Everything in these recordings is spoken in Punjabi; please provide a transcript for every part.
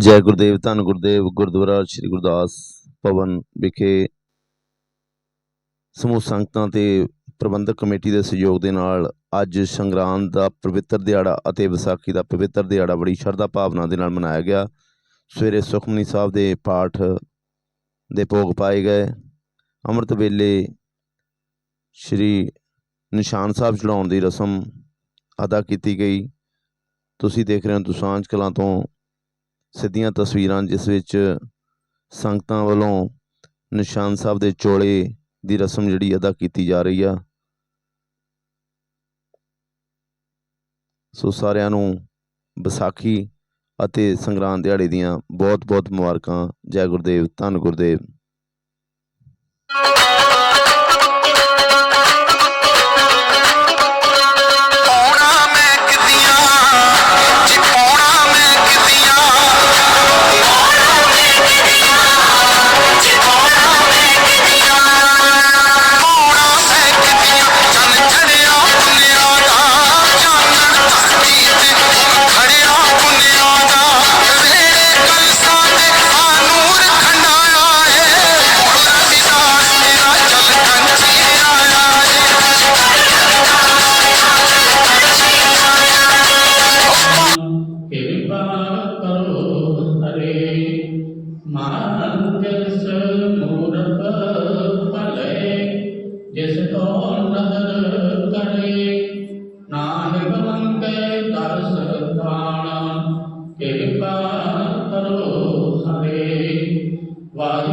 ਜੈ ਗੁਰਦੇਵ, ਧੰਨ ਗੁਰਦੇਵ, ਗੁਰਦੁਆਰਾ ਸ੍ਰੀ ਗੁਰਦਾਸ ਭਵਨ ਵਿਖੇ ਸਮੂਹ ਸੰਗਤਾਂ ਤੇ ਪ੍ਰਬੰਧਕ ਕਮੇਟੀ ਦੇ ਸਹਿਯੋਗ ਦੇ ਨਾਲ ਅੱਜ ਸੰਗਰਾਂਦ ਦਾ ਪਵਿੱਤਰ ਦਿਹਾੜਾ ਅਤੇ ਵਿਸਾਖੀ ਦਾ ਪਵਿੱਤਰ ਦਿਹਾੜਾ ਬੜੀ ਸ਼ਰਧਾ ਭਾਵਨਾ ਦੇ ਨਾਲ ਮਨਾਇਆ ਗਿਆ। ਸਵੇਰੇ ਸੁਖਮਨੀ ਸਾਹਿਬ ਦੇ ਪਾਠ ਦੇ ਭੋਗ ਪਾਏ ਗਏ। ਅੰਮ੍ਰਿਤ ਵੇਲੇ ਸ਼੍ਰੀ ਨਿਸ਼ਾਨ ਸਾਹਿਬ ਚੜਾਉਣ ਦੀ ਰਸਮ ਅਦਾ ਕੀਤੀ ਗਈ। ਤੁਸੀਂ ਦੇਖ ਰਹੇ ਹੋ, ਦੁਸਾਂਝ ਕਲਾਂ ਤੋਂ ਸਿੱਧੀਆਂ ਤਸਵੀਰਾਂ, ਜਿਸ ਵਿੱਚ ਸੰਗਤਾਂ ਵੱਲੋਂ ਨਿਸ਼ਾਨ ਸਾਹਿਬ ਦੇ ਚੋਲੇ ਦੀ ਰਸਮ ਜਿਹੜੀ ਅਦਾ ਕੀਤੀ ਜਾ ਰਹੀ ਆ। ਸੋ ਸਾਰਿਆਂ ਨੂੰ ਵਿਸਾਖੀ ਅਤੇ ਸੰਗਰਾਂਦ ਦਿਹਾੜੇ ਦੀਆਂ ਬਹੁਤ ਬਹੁਤ ਮੁਬਾਰਕਾਂ। ਜੈ ਗੁਰਦੇਵ, ਧੰਨ ਗੁਰਦੇਵ।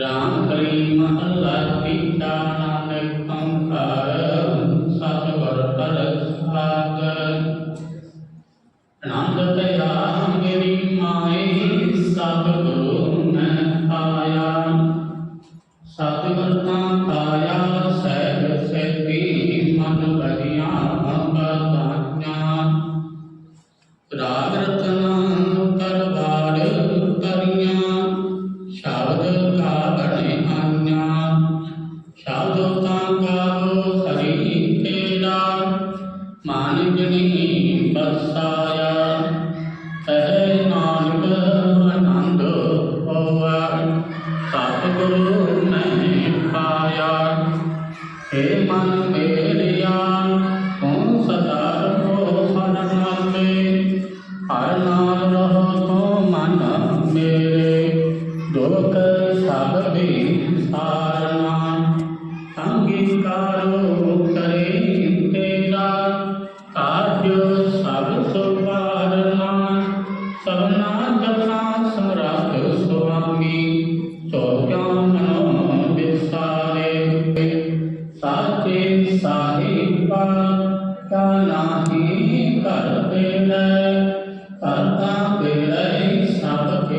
ਰਾਮ ਹਰੀ ਮਹੱਲਾ ਤੀਜਾ ਨਾਨਕ ਅੰਕਾਰ ਸਤਿਗੁਰ ਪ੍ਰਸਾਦ ਆਨੰਦ ਦਇਆ ਮੇਰੀ ਮਾਏ ਸਤਿਗੁਰੂ ਮੈਂ ਪਾਇਆ। ਸਤਿਗੁਰ ਤਾਂ ਪਾਇਆ ਸਹਿਬ ਕਾ ਨਾਹੀ ਕਰਤੇ ਲੈ ਕਰਤਾ ਤੇਰੇ ਸਭ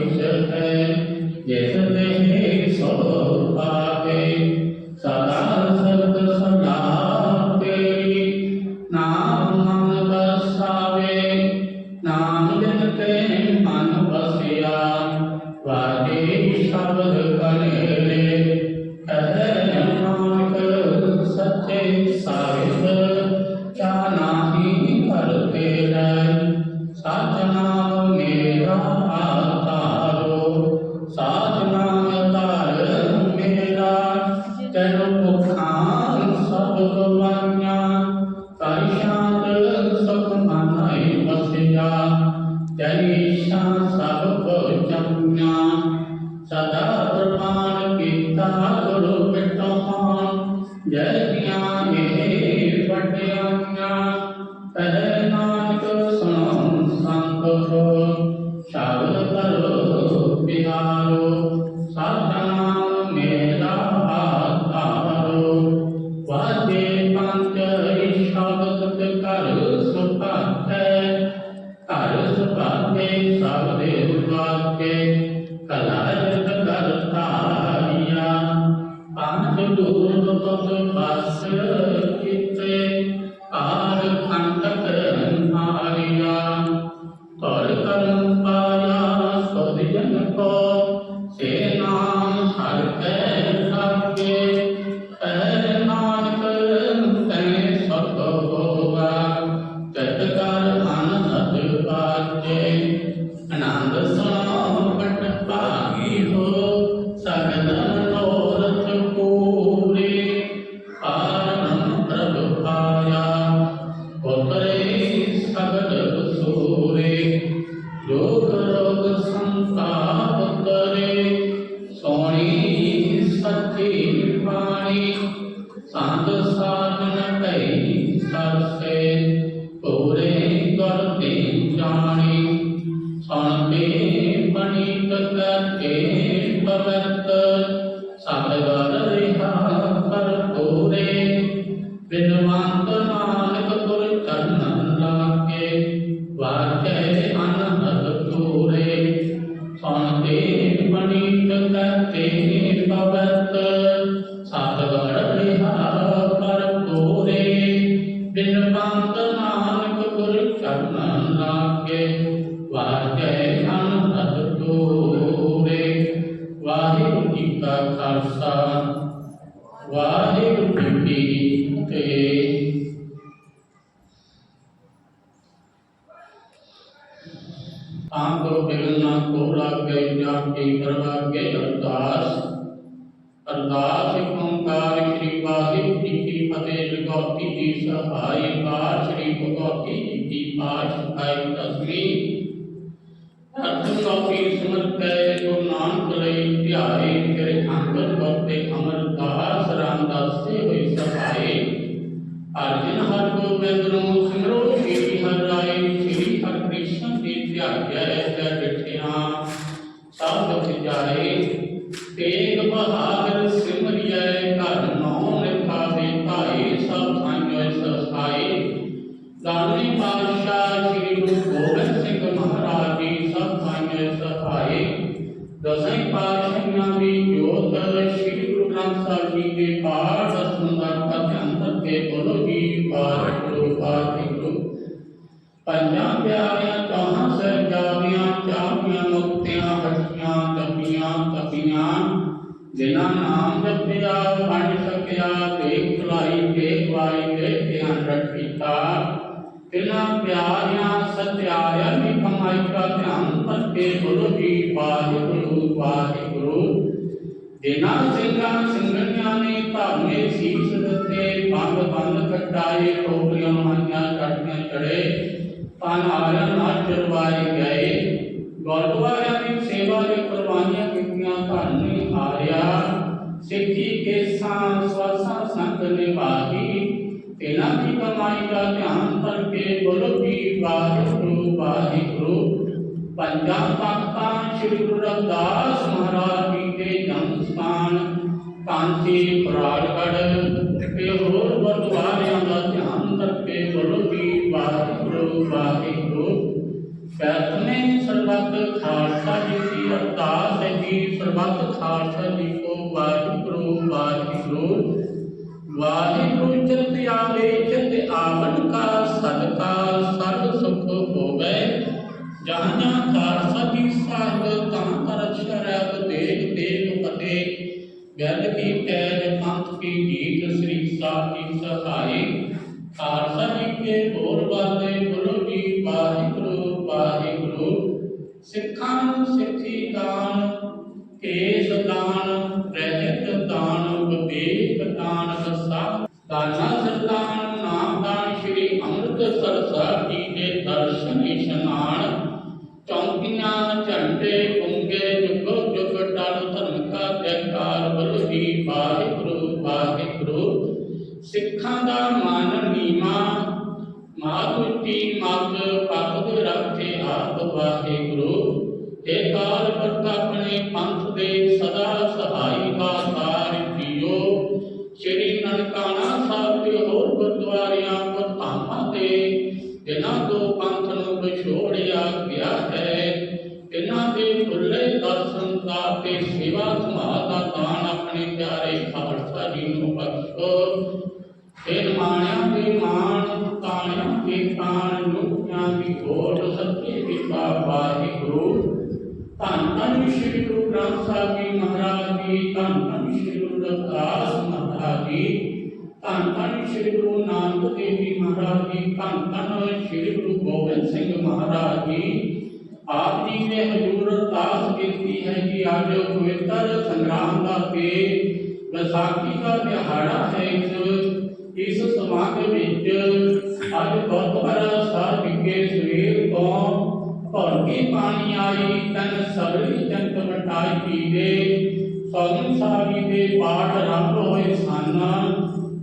ਕੀਤਾ ਗੁਰੂ ਪਿਟੋਹਾਂ ਜੈ ਦੀਆਂ ਇਹ ਵਡਿਆਈਆਂ ਤੈ ਪਾਜੇ ਜੀ ਸਭ ਦੁਖ ਜਾਏ ਤੇਗ ਬਹਾਦਰ ਸਿਮਰਿਐ ਘਰ ਨੌ ਲਿਖਾਵੇ ਭਾਈ ਸਭ ਥਾਈਓ ਸਹਾਈ ਦਾਨੀ ਪਾਤਸ਼ਾਹ ਸ੍ਰੀ ਗੁਰੂ ਗੋਬਿੰਦ ਸਿੰਘ ਮਹਾਰਾਜ ਜੀ, ਸਭ ਥਾਈਓ ਸਹਾਈ ਦਸਾਂ ਪਾਤਸ਼ਾਹਾਂ ਦੀ ਜੋਤ ਸ੍ਰੀ ਗੁਰੂ ਗ੍ਰੰਥ ਸਾਹਿਬ ਜੀ ਦੇ ਪਾਠ ਸੁੰਦਰ ਅਧਿਆਨ ਕੇ ਬੋਲੋ ਜੀ ਵਾਹਿਗੁਰੂ ਵਾਹਿਗੁਰੂ ਪੰਜਾਂ ਪਿਆਰਿਆਂ ਜਿਨ੍ਹਾਂ ਨਾਮ ਜਪਿਆ ਬਣ ਸਕਿਆ ਦੇਖ ਭਲਾਈ ਦੇਖ ਵਾਈ ਦੇਖ ਧਿਆਨ ਰੱਖੀਤਾ। ਤਿਨਾਂ ਪਿਆਰਿਆਂ ਸਤਿਆਰਿਆਂ ਦੀ ਕਮਾਈ ਦਾ ਧਿਆਨ ਕਰਕੇ ਬੋਲੋ ਜੀ, ਵਾਹਿਗੁਰੂ ਵਾਹਿਗੁਰੂ। ਜਿਨ੍ਹਾਂ ਸਿੰਘਾਂ, ਸਿੰਘਣੀਆਂ ਨੇ ਧਾਰਮੇ ਸੀਸ ਦਿੱਤੇ, ਬੰਦ ਬੰਦ ਕਟਾਏ, ਟੋਕਰੀਆਂ ਮਾਈਆਂ ਕੱਟੀਆਂ ਚੜੇ। ਤਨ ਆਰਿਆਂ ਨਾਲ ਚਰਵਾਏ ਗਏ। ਗੁਰਦੁਆਰਿਆਂ ਸਿੱਖੀ ਕੇਸਾਂ, ਸਵਾਸਾਂ ਸੰਗ ਨਿਭਾਈ ਇਹਨਾਂ ਦੀ ਕਮਾਈ ਦਾ ਧਿਆਨ ਕਰਕੇ ਬੋਲੋ ਜੀ ਵਾਹਿਗੁਰੂ ਵਾਹਿਗੁਰੂ। ਪੰਜਾਂ ਤਖਤਾਂ ਸ੍ਰੀ ਗੁਰੂ ਰਵਿਦਾਸ ਮਹਾਰਾਜ ਜੀ ਦੇ ਜਨਮ ਸਥਾਨ ਕਾਂਚੀ ਫਰਾੜਗੜ੍ਹ ਤੇ ਹੋਰ ਗੁਰਦੁਆਰਿਆਂ ਦਾ ਧਿਆਨ ਕਰਕੇ ਬੋਲੋ ਜੀ ਵਾਹਿਗੁਰੂ ਵਾਹਿਗੁਰੂ। ਕੈਤਨੇ ਸਰਬੱਤ ਖਾਲਸਾ ਜੀ ਦੀ ਅਰਦਾਸ ਹੈ ਜੀ, ਸਰਬੱਤ ਖਾਲਸਾ ਜੀ ਵਾਹਿਗੁਰੂ ਵਾਹਿਗੁਰੂ ਚਿਤ ਆਵੇ ਚਿਤ ਆਵਨ ਕਾ ਸਦਕਾ ਸਰਬ ਸੁਖ ਹੋਵੇ। ਜਹਾਂ ਖਾਲਸਾ ਜੀ ਸਾਹਿਬ ਤਾਂ ਕਰ ਸ਼ਰਬ ਦੇਖ ਦੇਖ ਫਤਿਹ ਗੱਲ ਕੀ ਪੈਜ ਪੰਥ ਕੀ ਜੀਤ ਸ੍ਰੀ ਸਾਹਿਬ ਕੀ ਸਹਾਈ। ਖਾਲਸਾ ਜੀ ਕੇ ਹੋਰ ਬਾਤੇ ਗੁਰੂ ਜੀ, ਵਾਹਿਗੁਰੂ ਵਾਹਿਗੁਰੂ। ਸਿੱਖਾਂ ਨੂੰ ਸਿੱਖੀ ਦਾਨ ਕੇਸ ਦਾਨ ਰਹਿਤ ਦਾਨ ਵਿਵੇਕ ਦਾਨ ਵਸਾ ਦਾਨਾ ਸਰਦਾਨ ਨਾਮ ਦਾਨ ਸ਼੍ਰੀ ਅੰਮ੍ਰਿਤਸਰ ਸਾਹਿਬ ਜੀ ਦੇ ਦਰਸ਼ਨ ਇਸ਼ਨਾਨ ਚੌਂਕੀਆਂ ਝੰਡੇ ਗੁੰਗੇ, ਜੁਗੋ ਜੁਗ ਟਲ ਧਰਮ ਕਾ ਜੈਕਾਰ ਬੋਲੋ ਜੀ ਵਾਹਿਗੁਰੂ ਵਾਹਿਗੁਰੂ। ਸਿੱਖਾਂ ਦਾ ਮਨ ਨੀਮਾ ਮਾਤੁਟੀ ਮਤ ਪਤਿ ਰੱਖੇ ਆਪ ਵਾਹਿਗੁਰੂ। ਇਹ ਕਾਲ ਤਾਣਿਆਂ ਦੇ ਦੀ ਗੋਡ ਸੱਚੇ ਪਿਤਾ ਵਾਹਿਗੁਰੂ ਧੰਨ ਧੰਨ ਸ਼੍ਰੀ ਗੁਰੂ ਗ੍ਰੰਥ ਸਾਹਿਬ ਜੀ ਮਹਾਰਾਜ ਜੀ ਧੰਨ ਧੰਨ ਸ਼੍ਰੀ ਗੁਰੂ ਰਵਿਦਾਸ ਮਹਾਰਾਜ ਜੀ ਧੰਨ ਧੰਨ ਸ਼੍ਰੀ ਗੁਰੂ ਨਾਨਕ ਦੇਵ ਜੀ ਮਹਾਰਾਜ ਜੀ, ਧੰਨ ਧੰਨ ਸ਼੍ਰੀ ਗੁਰੂ ਗੋਬਿੰਦ ਸਿੰਘ ਮਹਾਰਾਜ ਜੀ, ਆਪ ਜੀ ਨੇ ਹਜ਼ੂਰ ਅਰਦਾਸ ਬੇਨਤੀ ਹੈ ਕਿ ਅੱਜ ਪਵਿੱਤਰ ਸੰਗਰਾਮ ਦਾ ਤੇ ਵਿਸਾਖੀ ਦਾ ਦਿਹਾੜਾ ਹੈ ਇਸ ਇਸ ਸਮਾਗਮ ਵਿੱਚ ਅੱਜ ਗੁਰਦੁਆਰਾ ਸਾਹਿਬ ਵਿਖੇ ਸਵੇਰ ਤੋਂ ਭਰਤੀ ਪਾਣੀ ਆਈ, ਤਨ ਸਬਰੀ ਜੰਤ ਮਟਾਈ ਪੀਵੇ। ਸੋਗਨ ਸਾਹਿਬ ਦੇ ਪਾਠ ਆਰੰਭ ਹੋਏ ਸਨ।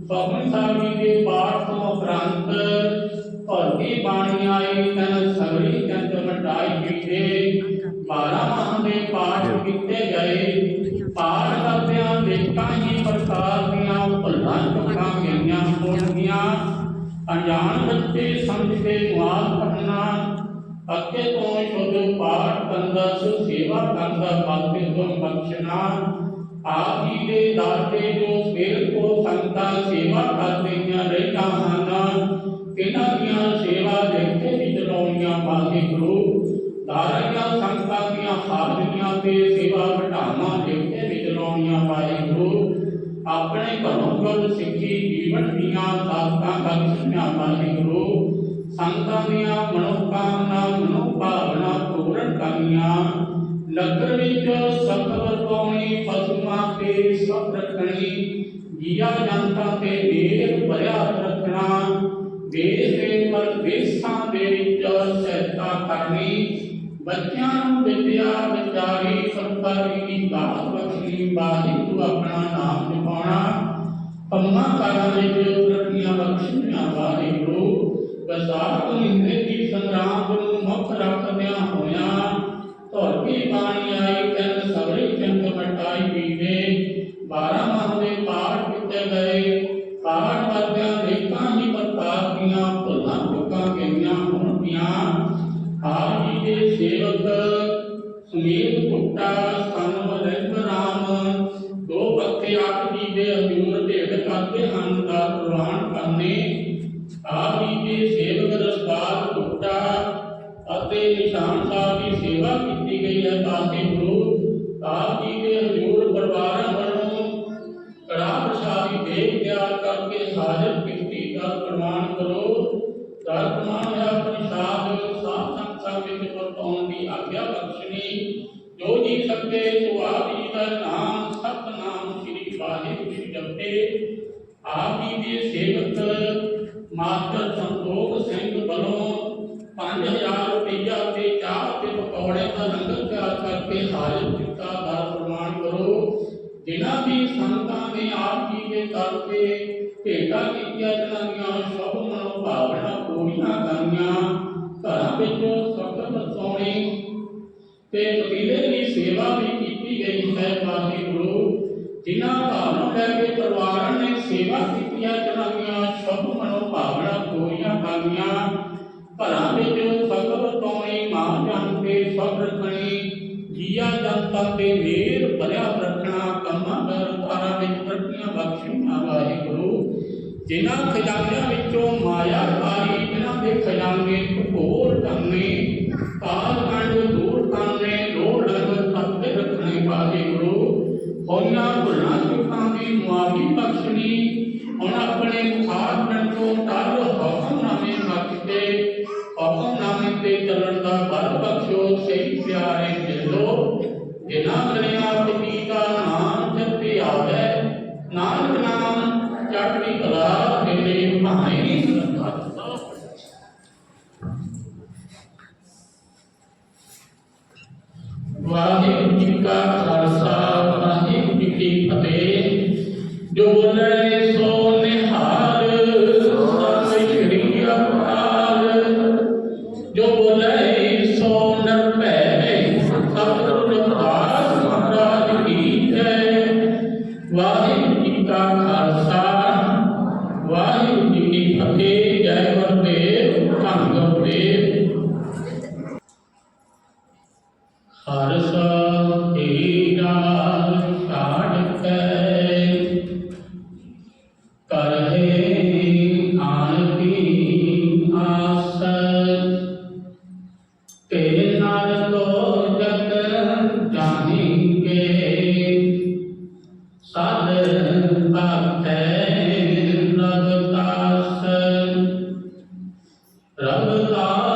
ਸੋਗਨ ਸਾਹਿਬ ਦੇ ਪਾਠ ਤੋਂ ਉਪਰੰਤ ਭਰਤੀ ਬਾਣੀ ਆਈ, ਤਨ ਸਗਲੀ ਜੰਤ ਮਟਾਈ ਕੀਤੇ ਬਾਰਾਂ ਮਾਹ ਦੇ ਪਾਠ ਕੀਤੇ ਗਏ। ਪਾਠ ਕਰਦਿਆਂ ਦੇਖਾਂ ਹੀ ਪ੍ਰਕਾਰ ਦੀਆਂ ਭੁੱਲਾਂ ਚੁੱਕਾਂ ਗਈਆਂ ਹੋਣਗੀਆਂ। ਅਣਜਾਣ ਬੱਚੇ ਸਮਝ ਕੇ ਮਾਫ ਕਰਨਾ ਅੱਗੇ ਤੋਂ ਸ਼ੁੱਧ ਪਾਠ ਕਰਦਾ ਸੁ ਸੇਵਾ ਕਰਦਾ ਬਾਤੇ ਤੋਂ ਬਖਸ਼ਣਾ। ਆਪ ਜੀ ਦੇ ਦਾਤੇ ਜੋ ਸਵੇਰ ਕੋ ਸੰਤਾਂ ਸੇਵਾ ਕਰਦਿਆਂ ਰਹਿਣਾ ਹਨ ਇਹਨਾਂ ਦੀਆਂ ਸੇਵਾ ਦੇਖੇ ਵੀ ਚਲਾਉਣੀਆਂ ਵਾਹਿਗੁਰੂ ਦਾਰੀਆਂ ਸੰਤਾਂ ਦੀਆਂ ਹਾਜ਼ਰੀਆਂ ਤੇ ਸੇਵਾ ਵਟਾਵਾਂ ਦੇਖੇ ਵੀ ਚਲਾਉਣੀਆਂ ਗੁਰੂ। ਆਪਣੇ ਘਰੋਂ ਗੁਰ ਸਿੱਖੀ, ਜੀਵਨ ਦੀਆਂ ਦਾਤਾਂ ਬਖਸ਼ੀਆਂ ਵਾਹਿਗੁਰੂ ਸੰਤਾਂ ਦੀਆਂ ਮਨੋਕਾਮਨਾ, ਮਨੋਭਾਵਨਾ ਪੂਰਨ ਕਰਨੀਆਂ। ਨਗਰ ਵਿੱਚ ਸਤ ਵਰਤੋਣੀ ਪਸ਼ੂਆਂ ਤੇ ਸਭ ਰੱਖਣੀ, ਜੀਆ ਜਨਤਾ ਤੇ ਮੇਰ ਭਰਿਆ ਰੱਖਣਾ। ਦੇਸ਼ ਦੇ ਪਰਦੇਸਾਂ ਦੇ ਵਿੱਚ ਸਹਾਇਤਾ ਕਰਨੀ। ਬੱਚਿਆਂ ਨੂੰ ਵਿਦਿਆ ਵਿਚਾਰੀ ਸੰਤਾਰੀ ਦੀ ਦਾਤ ਬਖਸ਼ੀ ਵਾਹਿਗੁਰੂ ਆਪਣਾ ਨਾਮ ਜਪਾਉਣਾ ਪੰਮਾ ਕਾਰਾਂ ਵਿੱਚ ਤਰੱਕੀਆਂ ਬਖਸ਼ੀਆਂ ਵਾਹਿਗੁਰੂ ਵਿਸਾਖ ਮਹੀਨੇ ਦੀ ਸੰਗਰਾਮ ਨੂੰ ਮੁੱਖ ਰੱਖਦਿਆਂ ਹੋਇਆਂ ਧਰਤੀ ਪਾਣੀ ਆਈ ਤਨ ਸਬਰੀ ਚੰਗ ਮਟਾਈ ਪੀਵੇ। ਬਾਰਾਂ ਮਾਹ ਦੇ ਪਾਠ ਕੀਤੇ ਗਏ। ਪਾਠ ਵਰਗਿਆਂ ਦੇਖਾਂ ਹੀ ਪ੍ਰਤਾਪ ਦੀਆਂ ਭੁੱਲਾਂ ਚੁੱਕਾਂ ਗਈਆਂ ਹੋਣਗੀਆਂ। ਆਪ ਜੀ ਦੇ ਸੇਵਕ, ਸੁਨੀਲ ਭੁੱਟਾ ਸਾਨੂੰ ਰਹਿੰਦ ਰਾਮ ਦੋ ਪੱਕੇ ਆਪ ਜੀ ਦੇ ਹਜ਼ੂਰ ਢੇਡ ਕਰਦੇ ਹਨ ਦਾ ਪ੍ਰਵਾਨ ਕਰਨੇ। ਆਪ ਜੀ ਦੇ ਸੇਵਕ ਰਸਪਾਲ ਭੁੱਟਾ ਅਤੇ ਨਿਸ਼ਾਨ ਸਾਹਿਬ ਦੀ ਸੇਵਾ ਕੀਤੀ ਗਈ ਹੈ ਤਾਂ ਗੁਰੂ। ਆਪ ਜੀ ਦੇ ਹਜ਼ੂਰ ਪਰਿਵਾਰਾਂ ਵੱਲੋਂ ਕੜਾ ਪ੍ਰਸ਼ਾਦੀ ਦੇਵ ਤਿਆਰ ਕਰਕੇ ਹਾਜ਼ਰ ਕੀਤੀ ਦਾ ਪ੍ਰਮਾਣ ਕਰੋ। ਦਰ ਪ੍ਰਮਾਣ ਹੈ ਪ੍ਰਸ਼ਾਦ ਸਾਧ ਸੰਗਤਾਂ ਵਿੱਚ ਵਰਤਾਉਣ ਦੀ ਆਗਿਆ ਬਖਸ਼ਣੀ ਜੋ ਜੀ ਸਕੇ ਸੋ ਜੀ ਦਾ ਨਾਮ ਸਤਨਾਮ ਸ੍ਰੀ ਵਾਹਿਗੁਰੂ ਜੀ ਜਪੇ ਆਪ ਜੀ ਦੇ ਸੇਵਕ ਮਾਸਟਰ ਸੰਤੋਖ ਸਿੰਘ ਵੱਲੋਂ 5000 ਰੁਪਈਆ ਤੇ ਚਾਹ ਤੇ ਪਕੌੜੇ ਦਾ ਲੰਗਰ ਤਿਆਰ ਕਰਕੇ ਹਾਜ਼ਰ ਕੀਤਾ ਦਾ ਪ੍ਰਮਾਣ ਕਰੋ ਜਿਨ੍ਹਾਂ ਵੀ ਸੰਤਾਂ ਨੇ ਆਪ ਜੀ ਦੇ ਦਰ ਤੇ ਭੇਟਾ ਕੀਤੀਆਂ ਜਿਨ੍ਹਾਂ ਦੀਆਂ ਸ਼ੁਭ ਮਨੋਭਾਵਨਾ ਪੂਰੀਆਂ ਕਰਨੀਆਂ ਘਰਾਂ ਵਿੱਚ ਸਖਤ ਸੋਣੀ ਤੇ ਪਤੀਲੇ ਦੀ ਸੇਵਾ ਵੀ ਕੀਤੀ ਗਈ ਹੈ ਵਾਹਿਗੁਰੂ ਜਿਨ੍ਹਾਂ ਭਾਵਨਾ ਲੈ ਕੇ ਪਰਿਵਾਰਾਂ ਨੇ ਸੇਵਾ ਕੀਤੀਆਂ, ਜਿਨ੍ਹਾਂ ਦੀਆਂ ਸ਼ੁਭ ਮਨੋਭਾਵਨਾ ਪੂਰੀਆਂ ਕਰਨੀਆਂ ਘਰਾਂ ਵਿੱਚ ਸਖਤ ਸੋਣੀ ਮਾਂ ਜਨ ਤੇ ਸਭ ਰੱਖਣੀ, ਜੀਆ ਜਨਤਾ ਤੇ ਮੇਰ ਭਰਿਆ ਰੱਖਣਾ ਕੰਮਾਂ ਦਰਤਾਰਾਂ ਵਿੱਚ ਤਰੱਕੀਆਂ ਬਖਸ਼ੀਆਂ ਵਾਹਿਗੁਰੂ। ਜਿਨ੍ਹਾਂ ਖਜ਼ਾਨਿਆਂ ਵਿੱਚੋਂ ਮਾਇਆ ਕਾਰੀ ਜਿਨ੍ਹਾਂ ਦੇ ਖਜ਼ਾਨੇ ਭੋਰ ਕਰਨੇ ਕਾਲ ਕੰਡ ਦੂਰ ਕਰਨੇ ਲੋੜ ਲਗਤ ਤੱਕ ਰੱਖਣੇ ਵਾਹਿਗੁਰੂ ਹੋਈਆਂ ਭੁੱਲਾਂ ਚੁੱਕਾਂ ਦੀ ਮੁਆਫੀ ਬਖਸ਼ਣੀ, ਹੁਣ ਆਪਣੇ ਖਾਸ ਕੰਟੋਂ ਤਰ ਹੁਕਮਨਾਮੇ ਬਖਸ਼ਦੇ ਹੁਕਮਨਾਮੇ ਤੇ ਚੱਲਣ ਦਾ ਬਲ ਬਖਸ਼ੋ, ਸਹੀ ਪਿਆਰੇ ਦਿਲੋ ਜਿਨ੍ਹਾਂ ਕਰਿਆ ਵਾਹਿਗੁਰੂ ਜੀ ਕਾ ਖਾਲਸਾ ਵਾਹਿਗੁਰੂ ਜੀ ਕੀ ਫਤਿਹ। ਜੋ ਬੋਲੇ ਸੋ ਨਿਹਾਲ 啦啦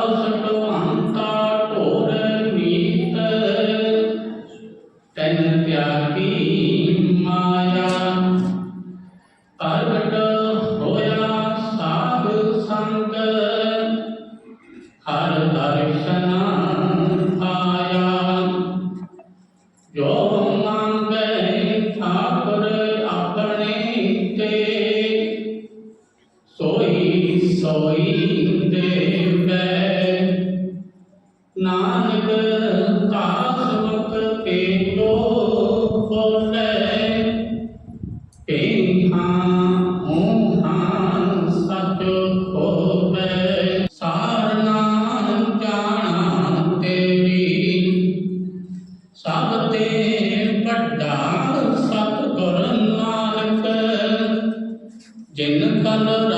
ਜਿਨ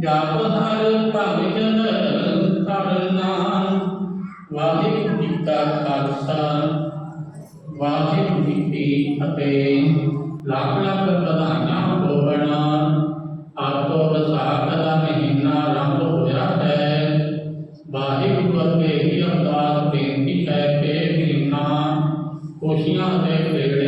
ਜਪ ਹਰ ਭਜਨ ਤਰਨਾ ਵਾਹਿਗੁਰੂ ਜੀ ਕਾ ਖਾਲਸਾ, ਵਾਹਿਗੁਰੂ ਜੀ ਕੀ ਫਤਿਹ। ਲੱਖ ਲੱਖ ਵਧਾਈਆਂ ਹੋਵਣ। ਆਪੋ ਵਿਸਾਖ ਦਾ ਮਹੀਨਾ ਆਰੰਭ ਹੋਇਆ ਹੈ। ਵਾਹਿਗੁਰੂ ਅੱਗੇ ਹੀ ਅਰਦਾਸ ਬੇਨਤੀ ਹੈ ਕਿ ਮਹੀਨਾ ਖੁਸ਼ੀਆਂ ਦੇ ਦੇ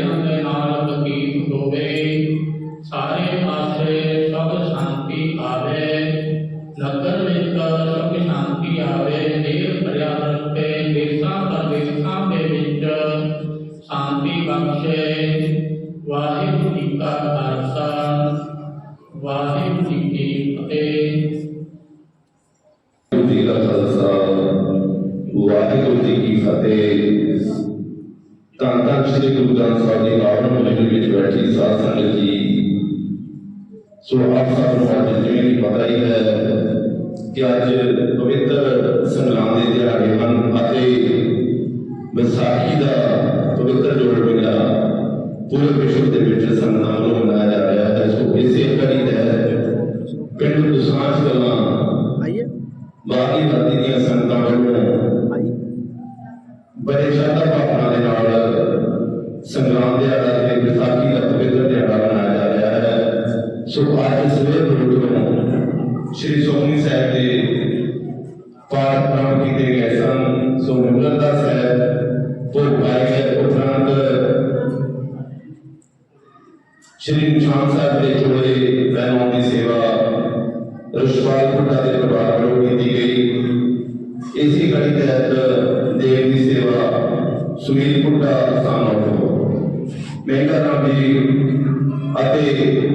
ਤਾਂ ਤਾਂ ਸ੍ਰੀ ਗੁਰੂ ਗ੍ਰੰਥ ਸਾਹਿਬ ਜੀ ਪਾਵਨ ਮੰਡਲੀ ਵਿੱਚ ਬੈਠੀ ਸਾਧ ਸੰਗਤ ਜੀ ਸੋ ਆਪ ਸਭ ਨੂੰ ਅੱਜ ਜਿਵੇਂ ਕਿ ਪਤਾ ਹੀ ਹੈ ਕਿ ਅੱਜ ਪਵਿੱਤਰ ਸੰਗਰਾਮ ਦੇ ਦਿਹਾੜੇ ਹਨ ਅਤੇ ਵਿਸਾਖੀ ਦਾ ਪਵਿੱਤਰ ਜੋੜ ਮੇਲਾ ਪੂਰੇ ਵਿਸ਼ਵ ਦੇ ਵਿੱਚ ਸੰਗਰਾਮ ਵੱਲੋਂ ਮਨਾਇਆ ਜਾ ਰਿਹਾ ਹੈ ਸੋ ਇਸੇ ਕੜੀ ਤਹਿਤ ਪਿੰਡ ਦੁਸਾਂਝ ਕਲਾਂ ਆਈਏ ਬਾਕੀ ਰਾਤੀ ਦੀਆਂ ਸੰਗਤਾਂ ਵੱਲੋਂ ਆਈ ਬੜੇ ਸ਼ਰਧਾ ਭਾਵਨਾ ਦੇ ਨਾਲ ਸੰਗਰਾਮ ਦਿਹਾੜਾ ਤੇ ਵਿਸਾਖੀ ਦਾ ਪਵਿੱਤਰ ਦਿਹਾੜਾ ਮਨਾਇਆ ਜਾ ਰਿਹਾ ਹੈ ਸੋ ਅੱਜ ਸਵੇਰ ਤੋਂ ਸ਼੍ਰੀ ਸੋਮਨੀ ਸਾਹਿਬ ਦੇ ਪਾਠ ਪ੍ਰਾਰੰਭ ਕੀਤੇ ਗਏ ਸਨ ਸੋ ਮੁਗਲਦਾ ਸਾਹਿਬ ਭੋਗ ਪਾਏ ਗਏ ਉਪਰੰਤ ਸ਼੍ਰੀ ਨਿਸ਼ਾਨ ਸਾਹਿਬ ਦੇ ਚੋਲੇ ਬਹਿਨੋਂ ਦੀ ਸੇਵਾ ਰਸ਼ਵਾਲ ਪੁੱਡਾ ਦੇ ਪਰਿਵਾਰ ਵੱਲੋਂ ਕੀਤੀ ਗਈ ਇਸੇ ਕੜੀ ਤਹਿਤ ਦੇਵ ਦੀ ਸੇਵਾ ਸੁਨੀਲ ਪੁੱਡਾ ਸਾਨੋ ਮਹਿੰਗਾ ਰਾਮ ਜੀ ਅਤੇ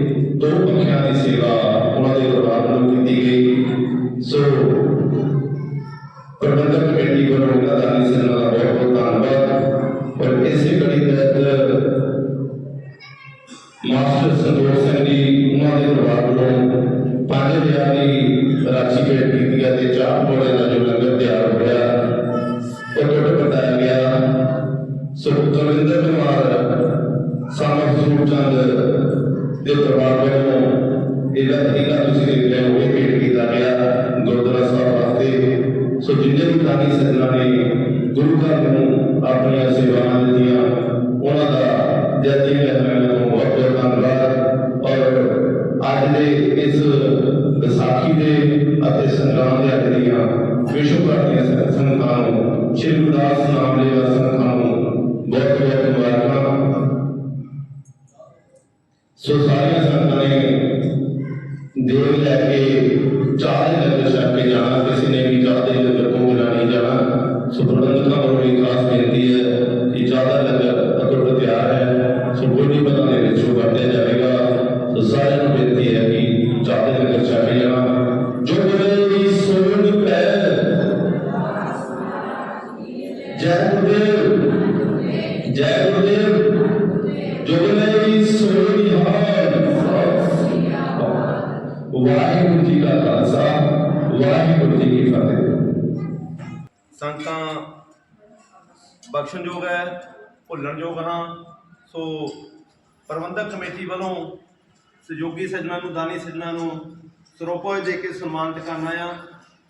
ਅੱਜ ਦੇ ਇਸ ਵਿਸਾਖੀ ਦੇ ਅਤੇ ਸੰਗਰਾਮ ਦੇ ਅੱਜ ਦੀਆਂ ਵਿਸ਼ਵ ਭਰ ਦੀਆਂ ਸੰਗਤਾਂ ਨੂੰ ਸ਼੍ਰੀ ਗੁਰਦਾਸ ਨਾਮ ਬਖਸ਼ਣਯੋਗ ਹੈ, ਭੁੱਲਣਯੋਗ ਹਾਂ। ਸੋ ਪ੍ਰਬੰਧਕ ਕਮੇਟੀ ਵੱਲੋਂ ਸਹਿਯੋਗੀ ਸੱਜਣਾ ਨੂੰ, ਦਾਨੀ ਸੱਜਣਾ ਨੂੰ ਸਰੋਪਾ ਦੇ ਕੇ ਸਨਮਾਨਿਤ ਕਰਨਾ ਆ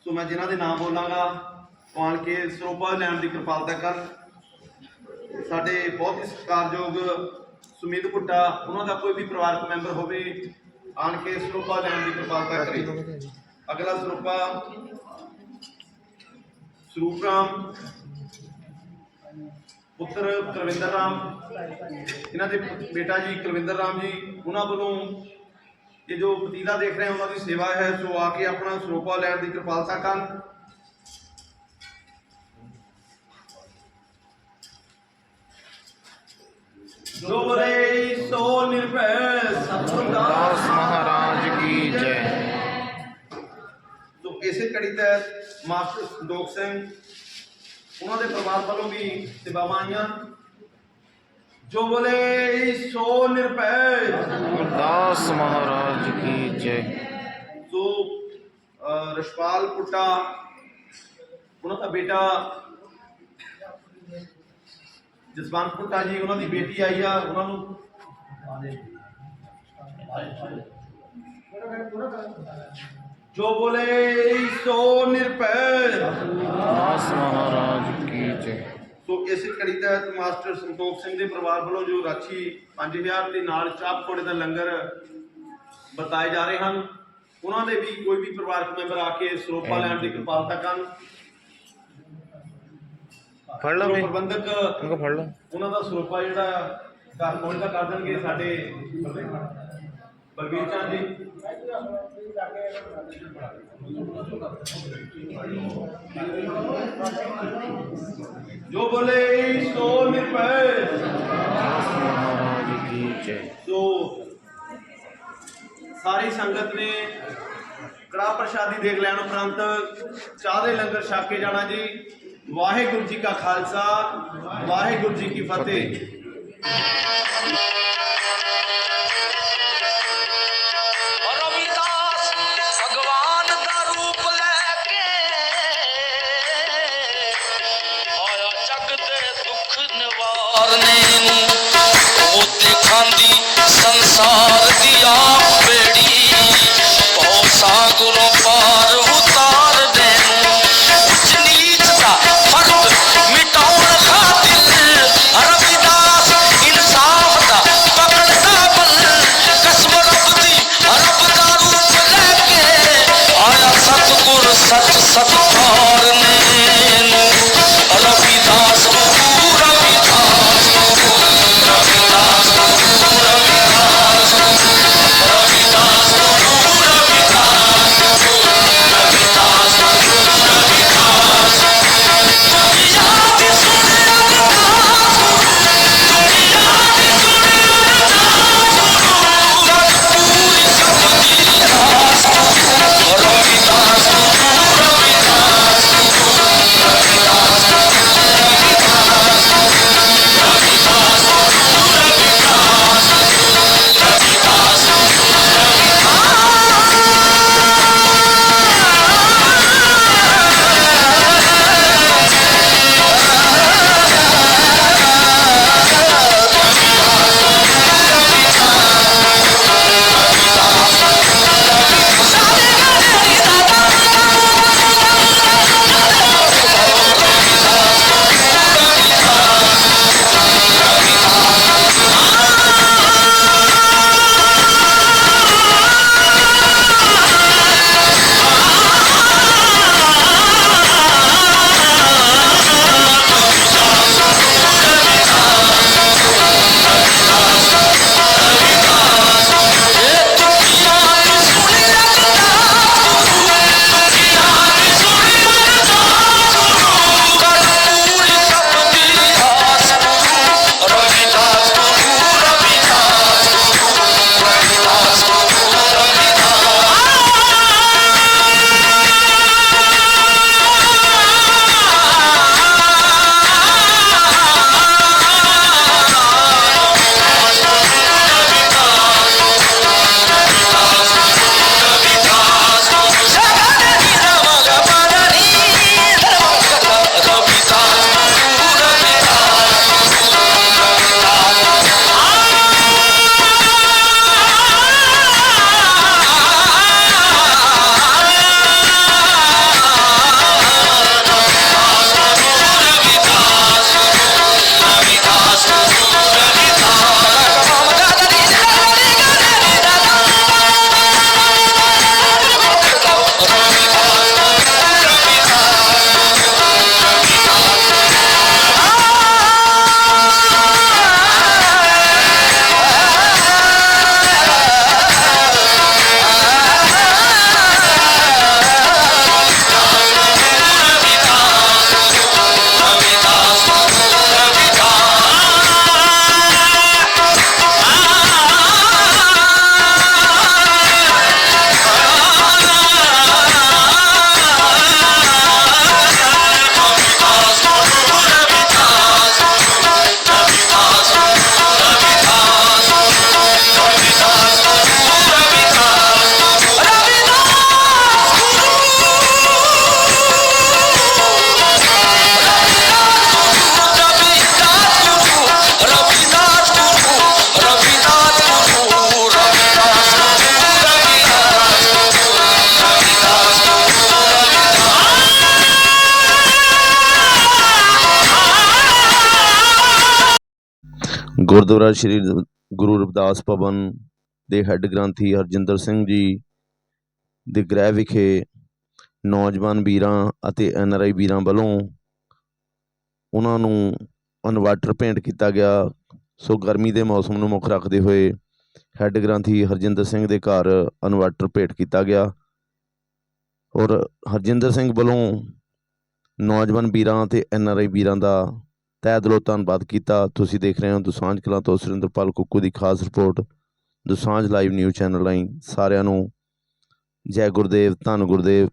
ਸੋ ਮੈਂ ਜਿਨ੍ਹਾਂ ਦੇ ਨਾਮ ਬੋਲਾਂਗਾ ਉਹ ਆਣ ਕੇ ਸਰੋਪਾ ਲੈਣ ਦੀ ਕਿਰਪਾਲਤਾ ਕਰਨ। ਸਾਡੇ ਬਹੁਤ ਹੀ ਸਤਿਕਾਰਯੋਗ ਸੁਮੀਤ ਭੁੱਟਾ, ਉਹਨਾਂ ਦਾ ਕੋਈ ਵੀ ਪਰਿਵਾਰਕ ਮੈਂਬਰ ਹੋਵੇ, ਆਣ ਕੇ ਸਰੋਪਾ ਲੈਣ ਦੀ ਕਿਰਪਾਲਤਾ ਕਰੇ। ਅਗਲਾ ਸਰੋਪਾ ਸਰੂਪ ਰਾਮ ਪੁੱਤਰ ਕੁਲਵਿੰਦਰ ਰਾਮ ਇਹਨਾਂ ਦੇ ਬੇਟਾ ਜੀ ਕੁਲਵਿੰਦਰ ਰਾਮ ਜੀ ਉਹਨਾਂ ਵੱਲੋਂ ਇਹ ਜੋ ਪਤੀਲਾ ਦੇਖ ਰਹੇ ਹੋ ਉਹਨਾਂ ਦੀ ਸੇਵਾ ਹੈ ਸੋ ਆ ਕੇ ਆਪਣਾ ਸਰੋਪਾ ਲੈਣ ਦੀ ਕਿਰਪਾਲਤਾ ਕਰਨ। ਬਰੇ ਸੋ ਨਿਰਭੈ ਸਤਿਗੁਰਦਾਸ ਮਹਾਰਾਜ ਕੀ ਜੈ। ਸੋ ਇਸੇ ਕੜੀ ਤਹਿਤ ਮਾਸਟਰ ਸੰਦੋਖ ਸਿੰਘ ਉਹਨਾਂ ਦੇ ਪਰਿਵਾਰ ਵੱਲੋਂ ਵੀ ਸੇਵਾਵਾਂ ਆਈਆਂ। ਜੋ ਬੋਲੇ ਸੋ ਨਿਰਭੈ। ਦਾਸ ਮਹਾਰਾਜ ਕੀ ਜੈ। ਅਹ, ਰਸ਼ਪਾਲ ਪੁੱਟਾ ਉਹਨਾਂ ਦਾ ਬੇਟਾ ਜਸਵੰਤ ਪੁੱਟਾ ਜੀ ਉਹਨਾਂ ਦੀ ਬੇਟੀ ਆਈ ਆ ਉਹਨਾਂ ਨੂੰ ਜੋ ਬੋਲੇ ਸੋ ਨਿਰਭੈ। ਦਾਸ ਮਹਾਰਾਜ ਕੀ ਜੈ। ਸੋ ਇਸੇ ਕੜੀ ਤਹਿਤ ਮਾਸਟਰ ਸੰਤੋਖ ਸਿੰਘ ਦੇ ਪਰਿਵਾਰ ਵੱਲੋਂ ਜੋ ਰਾਖੀ 5000 ਦੇ ਨਾਲ ਚਾਪ ਕੋੜੇ ਦਾ ਲੰਗਰ ਵਰਤਾਏ ਜਾ ਰਹੇ ਹਨ ਉਹਨਾਂ ਦੇ ਵੀ ਕੋਈ ਵੀ ਪਰਿਵਾਰਕ ਮੈਂਬਰ ਆ ਕੇ ਸਰੋਪਾ ਲੈਣ ਦੀ ਕਿਰਪਾਲਤਾ ਕਰਨ। ਫੜ ਲਓ ਵੀ। ਪ੍ਰਬੰਧਕ ਇਹਨੂੰ ਫੜ ਲਓ। ਉਹਨਾਂ ਦਾ ਸਰੋਪਾ ਜਿਹੜਾ ਘਰ ਪਹੁੰਚਦਾ ਕਰ ਦੇਣਗੇ ਸਾਡੇ। ਬਲਵੀਰ ਚੰਦ ਜੀ। ਜੋ ਬੋਲੇ, ਸੋ ਨਿਰਭੈ। ਸੋ ਸਾਰੀ ਸੰਗਤ ਨੇ ਕੜਾ ਪ੍ਰਸ਼ਾਦੀ ਦੇਖ ਲੈਣ ਉਪਰੰਤ ਚਾਹ ਦੇ ਲੰਗਰ ਛਕ ਕੇ ਜਾਣਾ ਜੀ। ਵਾਹਿਗੁਰੂ ਜੀ ਕਾ ਖਾਲਸਾ, ਵਾਹਿਗੁਰੂ ਜੀ ਕੀ ਫਤਿਹ। ਨਿਵਾਰਨੇ ਨੂੰ। ਉਹ ਦੇਖਾਂਦੀ ਸੰਸਾਰ ਦੀ ਆਪ ਬੇੜੀ। ਬਹੁ ਸਾਗਰੋਂ ਗੁਰਦੁਆਰਾ ਸ੍ਰੀ ਗੁਰੂ ਰਵਿਦਾਸ ਭਵਨ ਦੇ ਹੈੱਡ ਗ੍ਰੰਥੀ ਹਰਜਿੰਦਰ ਸਿੰਘ ਜੀ ਦੇ ਗ੍ਰਹਿ ਵਿਖੇ ਨੌਜਵਾਨ ਵੀਰਾਂ ਅਤੇ ਐਨ ਆਰ ਆਈ ਵੀਰਾਂ ਵੱਲੋਂ ਉਹਨਾਂ ਨੂੰ ਇਨਵਰਟਰ ਭੇਂਟ ਕੀਤਾ ਗਿਆ। ਸੋ ਗਰਮੀ ਦੇ ਮੌਸਮ ਨੂੰ ਮੁੱਖ ਰੱਖਦੇ ਹੋਏ ਹੈੱਡ ਗ੍ਰੰਥੀ ਹਰਜਿੰਦਰ ਸਿੰਘ ਦੇ ਘਰ ਇਨਵਰਟਰ ਭੇਟ ਕੀਤਾ ਗਿਆ। ਔਰ ਹਰਜਿੰਦਰ ਸਿੰਘ ਵੱਲੋਂ ਨੌਜਵਾਨ ਵੀਰਾਂ ਅਤੇ ਐਨ ਆਰ ਆਈ ਵੀਰਾਂ ਦਾ ਤਹਿ ਦਿਲੋਂ ਧੰਨਵਾਦ ਕੀਤਾ। ਤੁਸੀਂ ਦੇਖ ਰਹੇ ਹੋ ਦੁਸਾਂਝ ਕਲਾਂ ਤੋਂ ਸੁਰਿੰਦਰਪਾਲ ਕੁੱਕੂ ਦੀ ਖਾਸ report, Dosanjh live news channel ਰਾਹੀਂ। ਸਾਰਿਆਂ ਨੂੰ ਜੈ ਗੁਰਦੇਵ, ਧੰਨ ਗੁਰਦੇਵ।